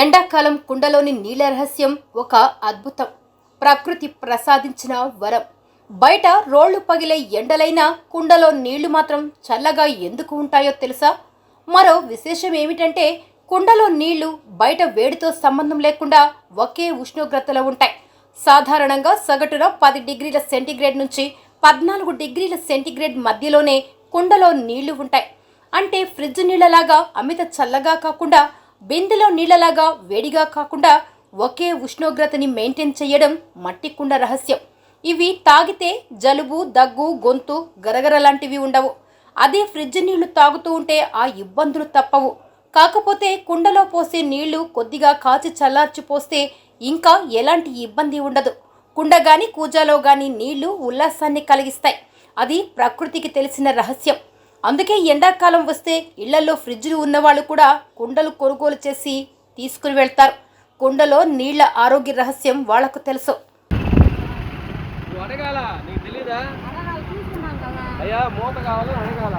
ఎండాకాలం కుండలోని నీళ్ళ రహస్యం ఒక అద్భుతం. ప్రకృతి ప్రసాదించిన వరం. బయట రోళ్ళు పగిలే ఎండలైనా కుండలో నీళ్ళు మాత్రం చల్లగా ఎందుకు ఉంటాయో తెలుసా? మరో విశేషం ఏమిటంటే కుండలో నీళ్ళు బయట వేడితో సంబంధం లేకుండా ఒకే ఉష్ణోగ్రతలో ఉంటాయి. సాధారణంగా సగటున పది డిగ్రీల సెంటీగ్రేడ్ నుంచి పద్నాలుగు డిగ్రీల సెంటీగ్రేడ్ మధ్యలోనే కుండలో నీళ్ళు ఉంటాయి. అంటే ఫ్రిడ్జ్ నీళ్ళలాగా అమిత చల్లగా కాకుండా బిందెలో నీళ్ళలాగా వేడిగా కాకుండా ఒకే ఉష్ణోగ్రతని మెయింటైన్ చేయడం మట్టి కుండ రహస్యం. ఇవి తాగితే జలుబు దగ్గు గొంతు గరగర లాంటివి ఉండవు. అదే ఫ్రిడ్జ్ నీళ్ళు తాగుతూ ఉంటే ఆ ఇబ్బందులు తప్పవు. కాకపోతే కుండలో పోసే నీళ్ళు కొద్దిగా కాచి చల్లార్చి పోస్తే ఇంకా ఎలాంటి ఇబ్బంది ఉండదు. కుండ కానీ కూజాలో కానీ నీళ్ళు ఉల్లాసాన్ని కలిగిస్తాయి. అది ప్రకృతికి తెలిసిన రహస్యం. అందుకే ఎండాకాలం వస్తే ఇళ్ళలో ఫ్రిడ్జ్లు ఉన్నవాళ్ళు కూడా కుండలు కొనుగోలు చేసి తీసుకుని వెళ్తారు. కుండలో నీళ్ళ ఆరోగ్య రహస్యం వాళ్ళకు తెలుసు. అడగాల? నీకు తెలీదా? అయ్యా మూత కావాలి అడగాల?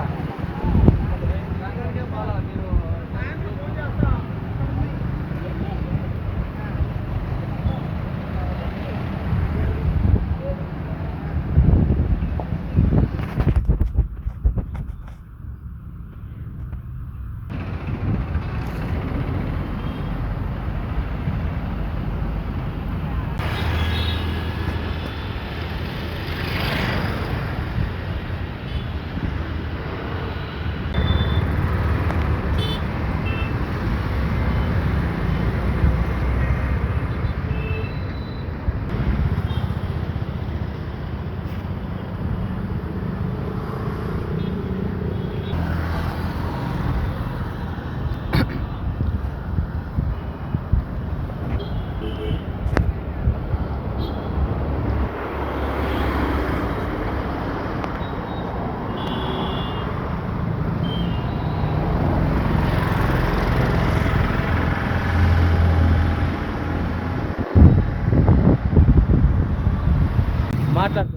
matan.